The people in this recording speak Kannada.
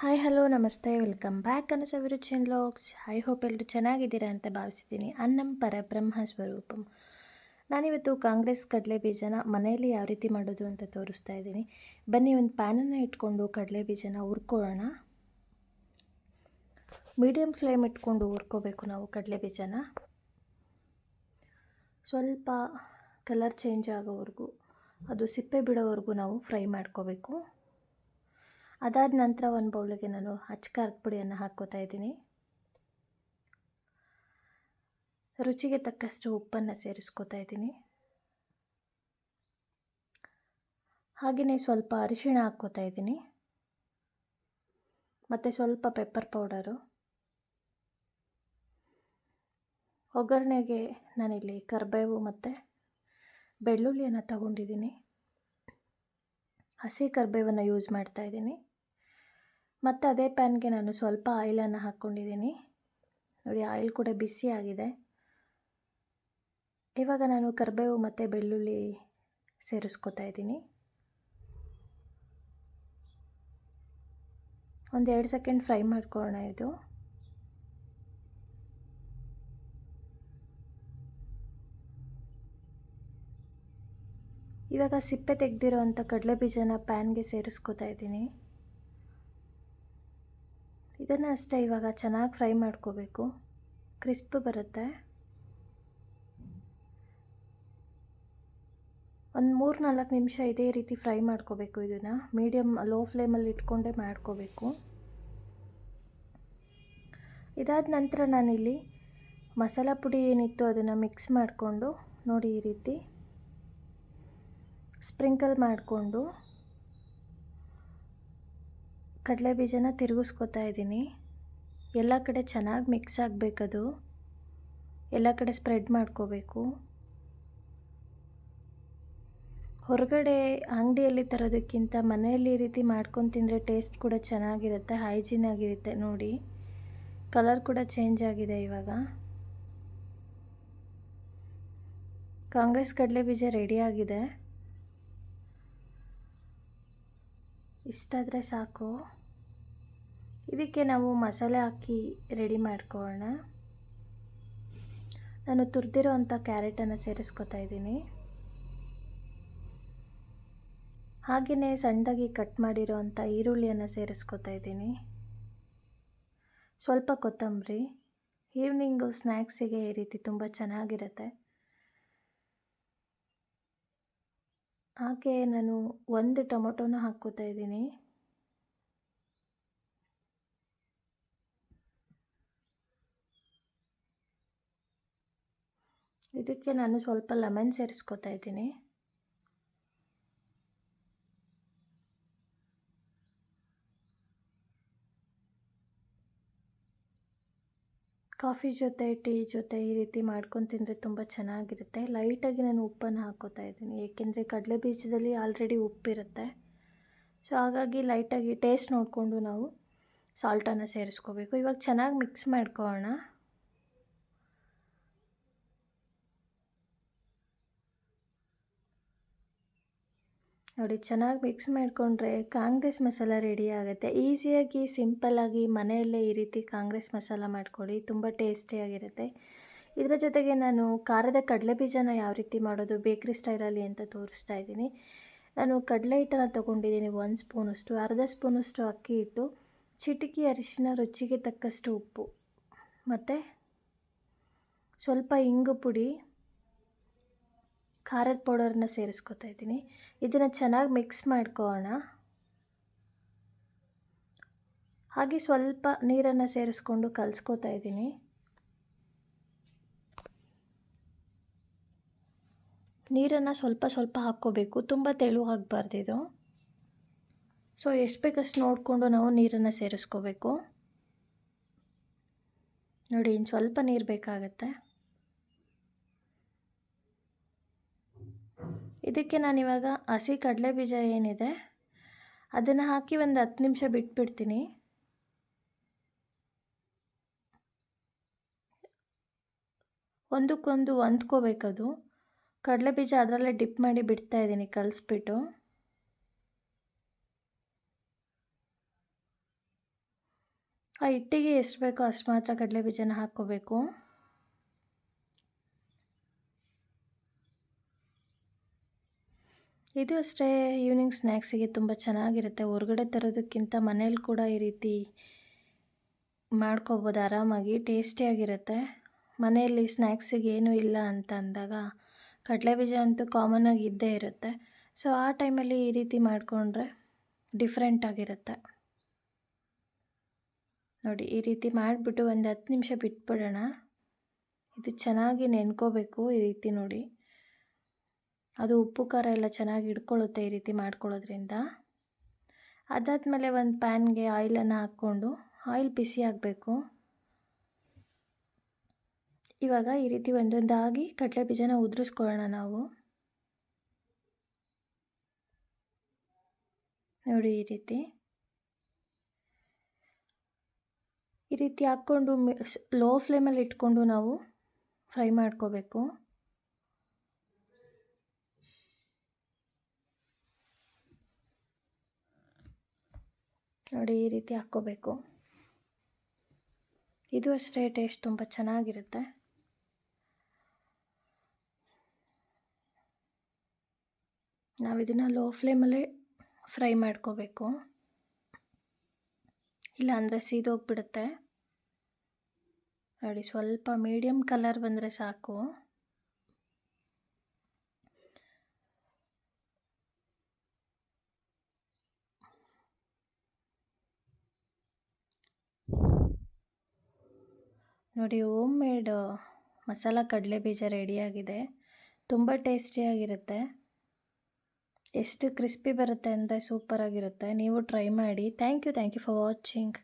ಹಾಯ್ ಹಲೋ ನಮಸ್ತೆ. ವೆಲ್ಕಮ್ ಬ್ಯಾಕ್ ಅನ್ನ ವಿರುಚಿನ್ ಲಾಗ್ಸ್ ಐ ಹೋಪ್ ಎಲ್ಲರೂ ಚೆನ್ನಾಗಿದ್ದೀರಾ ಅಂತ ಭಾವಿಸಿದ್ದೀನಿ ಅನ್ನಂ ಪರಬ್ರಹ್ಮ ಸ್ವರೂಪಂ. ನಾನಿವತ್ತು ಕಾಂಗ್ರೆಸ್ ಕಡಲೆ ಬೀಜನ ಮನೆಯಲ್ಲಿ ಯಾವ ರೀತಿ ಮಾಡೋದು ಅಂತ ತೋರಿಸ್ತಾ ಇದ್ದೀನಿ. ಬನ್ನಿ ಒಂದು ಪ್ಯಾನನ್ನು ಇಟ್ಕೊಂಡು ಕಡಲೆ ಬೀಜನ ಹುರ್ಕೊಳ್ಳೋಣ. ಮೀಡಿಯಮ್ ಫ್ಲೇಮ್ ಇಟ್ಕೊಂಡು ಹುರ್ಕೋಬೇಕು ನಾವು ಕಡಲೆ ಬೀಜನ ಸ್ವಲ್ಪ ಕಲರ್ ಚೇಂಜ್ ಆಗೋವರೆಗೂ, ಅದು ಸಿಪ್ಪೆ ಬಿಡೋವರೆಗೂ ನಾವು ಫ್ರೈ ಮಾಡ್ಕೋಬೇಕು. ಅದಾದ ನಂತರ ಒಂದು ಬೌಲಿಗೆ ನಾನು ಅಚ್ಕಾರದ ಪುಡಿಯನ್ನು ಹಾಕ್ಕೋತಾ ಇದ್ದೀನಿ. ರುಚಿಗೆ ತಕ್ಕಷ್ಟು ಉಪ್ಪನ್ನು ಸೇರಿಸ್ಕೋತಾ ಇದ್ದೀನಿ. ಹಾಗೆಯೇ ಸ್ವಲ್ಪ ಅರಿಶಿಣ ಹಾಕ್ಕೋತಾ ಇದ್ದೀನಿ. ಮತ್ತು ಸ್ವಲ್ಪ ಪೆಪ್ಪರ್ ಪೌಡರು. ಒಗ್ಗರಣೆಗೆ ನಾನಿಲ್ಲಿ ಕರಿಬೇವು ಮತ್ತು ಬೆಳ್ಳುಳ್ಳಿಯನ್ನು ತಗೊಂಡಿದ್ದೀನಿ. ಹಸಿ ಕರಿಬೇವನ್ನು ಯೂಸ್ ಮಾಡ್ತಾ ಇದ್ದೀನಿ. ಮತ್ತು ಅದೇ ಪ್ಯಾನ್ಗೆ ನಾನು ಸ್ವಲ್ಪ ಆಯಿಲನ್ನು ಹಾಕ್ಕೊಂಡಿದ್ದೀನಿ. ನೋಡಿ, ಆಯಿಲ್ ಕೂಡ ಬಿಸಿ ಆಗಿದೆ. ಇವಾಗ ನಾನು ಕರಿಬೇವು ಮತ್ತು ಬೆಳ್ಳುಳ್ಳಿ ಸೇರಿಸ್ಕೊತಾ ಇದ್ದೀನಿ. ಒಂದು ಎರಡು ಸೆಕೆಂಡ್ ಫ್ರೈ ಮಾಡ್ಕೊಳ್ಳೋಣ ಇದು. ಇವಾಗ ಸಿಪ್ಪೆ ತೆಗೆದಿರೋ ಅಂಥ ಕಡಲೆ ಬೀಜನ ಪ್ಯಾನ್ಗೆ ಸೇರಿಸ್ಕೊತಾ ಇದ್ದೀನಿ. ಇದನ್ನು ಅಷ್ಟೇ ಇವಾಗ ಚೆನ್ನಾಗಿ ಫ್ರೈ ಮಾಡ್ಕೋಬೇಕು. ಕ್ರಿಸ್ಪ್ ಬರುತ್ತೆ. ಒಂದು ಮೂರು ನಾಲ್ಕು ನಿಮಿಷ ಇದೇ ರೀತಿ ಫ್ರೈ ಮಾಡ್ಕೋಬೇಕು ಇದನ್ನು. ಮೀಡಿಯಮ್ ಲೋ ಫ್ಲೇಮಲ್ಲಿ ಇಟ್ಕೊಂಡೇ ಮಾಡ್ಕೋಬೇಕು. ಇದಾದ ನಂತರ ನಾನಿಲ್ಲಿ ಮಸಾಲ ಪುಡಿ ಏನಿತ್ತು ಅದನ್ನು ಮಿಕ್ಸ್ ಮಾಡಿಕೊಂಡು ನೋಡಿ ಈ ರೀತಿ ಸ್ಪ್ರಿಂಕಲ್ ಮಾಡಿಕೊಂಡು ಕಡಲೆ ಬೀಜನ ತಿರುಗಿಸ್ಕೊತಾ ಇದ್ದೀನಿ. ಎಲ್ಲ ಕಡೆ ಚೆನ್ನಾಗಿ ಮಿಕ್ಸ್ ಆಗಬೇಕದು. ಎಲ್ಲ ಕಡೆ ಸ್ಪ್ರೆಡ್ ಮಾಡ್ಕೋಬೇಕು. ಹೊರಗಡೆ ಅಂಗಡಿಯಲ್ಲಿ ತರೋದಕ್ಕಿಂತ ಮನೆಯಲ್ಲಿ ಈ ರೀತಿ ಮಾಡ್ಕೊಂಡು ತಿಂದರೆ ಟೇಸ್ಟ್ ಕೂಡ ಚೆನ್ನಾಗಿರುತ್ತೆ ಹೈಜೀನ್ ಆಗಿರುತ್ತೆ ನೋಡಿ. ಕಲರ್ ಕೂಡ ಚೇಂಜ್ ಆಗಿದೆ ಇವಾಗ. ಕಾಂಗ್ರೆಸ್ ಕಡಲೆ ಬೀಜ ರೆಡಿ ಆಗಿದೆ ಇಷ್ಟಾದರೆ ಸಾಕು. ಇದಕ್ಕೆ ನಾವು ಮಸಾಲೆ ಹಾಕಿ ರೆಡಿ ಮಾಡ್ಕೊಳ್ಳೋಣ. ನಾನು ತುರಿದಿರೋ ಅಂಥ ಕ್ಯಾರೆಟನ್ನು ಸೇರಿಸ್ಕೊತಾ ಇದ್ದೀನಿ. ಹಾಗೆಯೇ ಸಣ್ಣದಾಗಿ ಕಟ್ ಮಾಡಿರೋ ಅಂಥ ಈರುಳ್ಳಿಯನ್ನು ಸೇರಿಸ್ಕೊತಾ ಇದ್ದೀನಿ. ಸ್ವಲ್ಪ ಕೊತ್ತಂಬರಿ. ಈವ್ನಿಂಗು ಸ್ನ್ಯಾಕ್ಸಿಗೆ ಈ ರೀತಿ ತುಂಬ ಚೆನ್ನಾಗಿರುತ್ತೆ. ಹಾಗೆ ನಾನು ಒಂದು ಟೊಮೊಟೊನ ಹಾಕ್ಕೋತಾ ಇದ್ದೀನಿ. ಇದಕ್ಕೆ ನಾನು ಸ್ವಲ್ಪ ಲೆಮನ್ ಸೇರಿಸ್ಕೊತಾ ಇದ್ದೀನಿ. ಕಾಫಿ ಜೊತೆ, ಟೀ ಜೊತೆ ಈ ರೀತಿ ಮಾಡ್ಕೊಂಡು ತಿಂದರೆ ತುಂಬ ಚೆನ್ನಾಗಿರುತ್ತೆ. ಲೈಟಾಗಿ ನಾನು ಉಪ್ಪನ್ನು ಹಾಕೋತಾ ಇದ್ದೀನಿ. ಏಕೆಂದರೆ ಕಡಲೆ ಬೀಜದಲ್ಲಿ ಆಲ್ರೆಡಿ ಉಪ್ಪಿರುತ್ತೆ. ಸೊ, ಹಾಗಾಗಿ ಲೈಟಾಗಿ ಟೇಸ್ಟ್ ನೋಡಿಕೊಂಡು ನಾವು ಸಾಲ್ಟನ್ನು ಸೇರಿಸ್ಕೋಬೇಕು. ಇವಾಗ ಚೆನ್ನಾಗಿ ಮಿಕ್ಸ್ ಮಾಡ್ಕೊಳ್ಳೋಣ. ನೋಡಿ, ಚೆನ್ನಾಗಿ ಮಿಕ್ಸ್ ಮಾಡಿಕೊಂಡ್ರೆ ಕಾಂಗ್ರೆಸ್ ಮಸಾಲ ರೆಡಿ ಆಗುತ್ತೆ. ಈಸಿಯಾಗಿ ಸಿಂಪಲ್ಲಾಗಿ ಮನೆಯಲ್ಲೇ ಈ ರೀತಿ ಕಾಂಗ್ರೆಸ್ ಮಸಾಲ ಮಾಡ್ಕೊಳ್ಳಿ, ತುಂಬ ಟೇಸ್ಟಿಯಾಗಿರುತ್ತೆ ಇದರ ಜೊತೆಗೆ ನಾನು ಖಾರದ ಕಡಲೆ ಬೀಜನ ಯಾವ ರೀತಿ ಮಾಡೋದು ಬೇಕ್ರಿ ಸ್ಟೈಲಲ್ಲಿ ಅಂತ ತೋರಿಸ್ತಾ ಇದ್ದೀನಿ. ನಾನು ಕಡಲೆ ಹಿಟ್ಟನ್ನು ತೊಗೊಂಡಿದ್ದೀನಿ ಒಂದು ಸ್ಪೂನಷ್ಟು ಅರ್ಧ ಸ್ಪೂನಷ್ಟು ಅಕ್ಕಿ ಹಿಟ್ಟು, ಚಿಟಿಕಿ ಅರಿಶಿನ ರುಚಿಗೆ ತಕ್ಕಷ್ಟು ಉಪ್ಪು. ಮತ್ತು ಸ್ವಲ್ಪ ಇಂಗು ಪುಡಿ ಖಾರದ ಪೌಡರನ್ನ ಸೇರಿಸ್ಕೊತಾ ಇದ್ದೀನಿ. ಇದನ್ನು ಚೆನ್ನಾಗಿ ಮಿಕ್ಸ್ ಮಾಡ್ಕೊಳ್ಳೋಣ ಹಾಗೆ ಸ್ವಲ್ಪ ನೀರನ್ನು ಸೇರಿಸ್ಕೊಂಡು ಕಲಿಸ್ಕೋತಾ ಇದ್ದೀನಿ. ನೀರನ್ನು ಸ್ವಲ್ಪ ಸ್ವಲ್ಪ ಹಾಕ್ಕೋಬೇಕು. ತುಂಬ ತೆಳು ಆಗಬಾರ್ದು ಇದು. ಸೊ, ಎಷ್ಟು ಬೇಕಷ್ಟು ನೋಡಿಕೊಂಡು ನಾವು ನೀರನ್ನು ಸೇರಿಸ್ಕೋಬೇಕು. ನೋಡಿ ಇನ್ನು ಸ್ವಲ್ಪ ನೀರು ಬೇಕಾಗತ್ತೆ. ಇದಕ್ಕೆ ನಾನಿವಾಗ ಹಸಿ ಕಡಲೆ ಬೀಜ ಏನಿದೆ, ಅದನ್ನು ಹಾಕಿ ಒಂದು ಹತ್ತು ನಿಮಿಷ ಬಿಟ್ಬಿಡ್ತೀನಿ. ಒಂದಕ್ಕೊಂದು ಹೊಂದ್ಕೋಬೇಕದು. ಕಡಲೆ ಬೀಜ ಅದರಲ್ಲೇ ಡಿಪ್ ಮಾಡಿ ಬಿಡ್ತಾ ಇದ್ದೀನಿ, ಕಲಿಸ್ಬಿಟ್ಟು. ಆ ಹಿಟ್ಟಿಗೆ ಎಷ್ಟು ಬೇಕೋ ಅಷ್ಟು ಮಾತ್ರ ಕಡಲೆ ಬೀಜನ ಹಾಕ್ಕೋಬೇಕು. ಇದು ಅಷ್ಟೇ ಈವ್ನಿಂಗ್ ಸ್ನ್ಯಾಕ್ಸಿಗೆ ತುಂಬ ಚೆನ್ನಾಗಿರುತ್ತೆ. ಹೊರಗಡೆ ತರೋದಕ್ಕಿಂತ ಮನೇಲಿ ಕೂಡ ಈ ರೀತಿ ಮಾಡ್ಕೋಬೋದು, ಆರಾಮಾಗಿ ಟೇಸ್ಟಿಯಾಗಿರುತ್ತೆ ಮನೆಯಲ್ಲಿ ಸ್ನ್ಯಾಕ್ಸಿಗೆ ಏನೂ ಇಲ್ಲ ಅಂತ ಅಂದಾಗ ಕಡಲೆ ಬೀಜ ಅಂತೂ ಕಾಮನ್ನಾಗಿ ಇದ್ದೇ ಇರುತ್ತೆ. ಸೊ ಆ ಟೈಮಲ್ಲಿ ಈ ರೀತಿ ಮಾಡಿಕೊಂಡ್ರೆ ಡಿಫ್ರೆಂಟಾಗಿರುತ್ತೆ ನೋಡಿ, ಈ ರೀತಿ ಮಾಡಿಬಿಟ್ಟು ಒಂದು ಹತ್ತು ನಿಮಿಷ ಬಿಟ್ಬಿಡೋಣ. ಇದು ಚೆನ್ನಾಗಿ ನೆನ್ಕೋಬೇಕು ಈ ರೀತಿ ನೋಡಿ. ಅದು ಉಪ್ಪು, ಖಾರ ಎಲ್ಲ ಚೆನ್ನಾಗಿ ಹಿಡ್ಕೊಳ್ಳುತ್ತೆ ಈ ರೀತಿ ಮಾಡ್ಕೊಳ್ಳೋದ್ರಿಂದ. ಅದಾದಮೇಲೆ ಒಂದು ಪ್ಯಾನ್ಗೆ ಆಯಿಲನ್ನು ಹಾಕ್ಕೊಂಡು, ಆಯಿಲ್ ಬಿಸಿ ಆಗಬೇಕು. ಇವಾಗ ಈ ರೀತಿ ಒಂದೊಂದಾಗಿ ಕಡಲೆ ಬೀಜನ ಉದುರಿಸ್ಕೊಳ್ಳೋಣ ನಾವು. ನೋಡಿ ಈ ರೀತಿ. ಈ ರೀತಿ ಹಾಕ್ಕೊಂಡು ಲೋ ಫ್ಲೇಮಲ್ಲಿ ಇಟ್ಕೊಂಡು ನಾವು ಫ್ರೈ ಮಾಡ್ಕೋಬೇಕು. ನೋಡಿ, ಈ ರೀತಿ ಹಾಕ್ಕೋಬೇಕು. ಇದು ಅಷ್ಟೇ ಟೇಸ್ಟ್ ತುಂಬ ಚೆನ್ನಾಗಿರುತ್ತೆ. ನಾವು ಇದನ್ನು ಲೋ ಫ್ಲೇಮಲ್ಲೇ ಫ್ರೈ ಮಾಡ್ಕೋಬೇಕು. ಇಲ್ಲಾಂದರೆ ಸೀದೋಗ್ಬಿಡುತ್ತೆ. ನೋಡಿ, ಸ್ವಲ್ಪ ಮೀಡಿಯಮ್ ಕಲರ್ ಬಂದರೆ ಸಾಕು. ನೋಡಿ ಓಮ್ ಮೇಡ್ ಮಸಾಲ ಕಡಲೆ ಬೀಜ ರೆಡಿಯಾಗಿದೆ. ತುಂಬ ಟೇಸ್ಟಿಯಾಗಿರುತ್ತೆ ಎಷ್ಟು ಕ್ರಿಸ್ಪಿ ಬರುತ್ತೆ ಅಂದರೆ ಸೂಪರಾಗಿರುತ್ತೆ ನೀವು ಟ್ರೈ ಮಾಡಿ. Thank you thank you for watching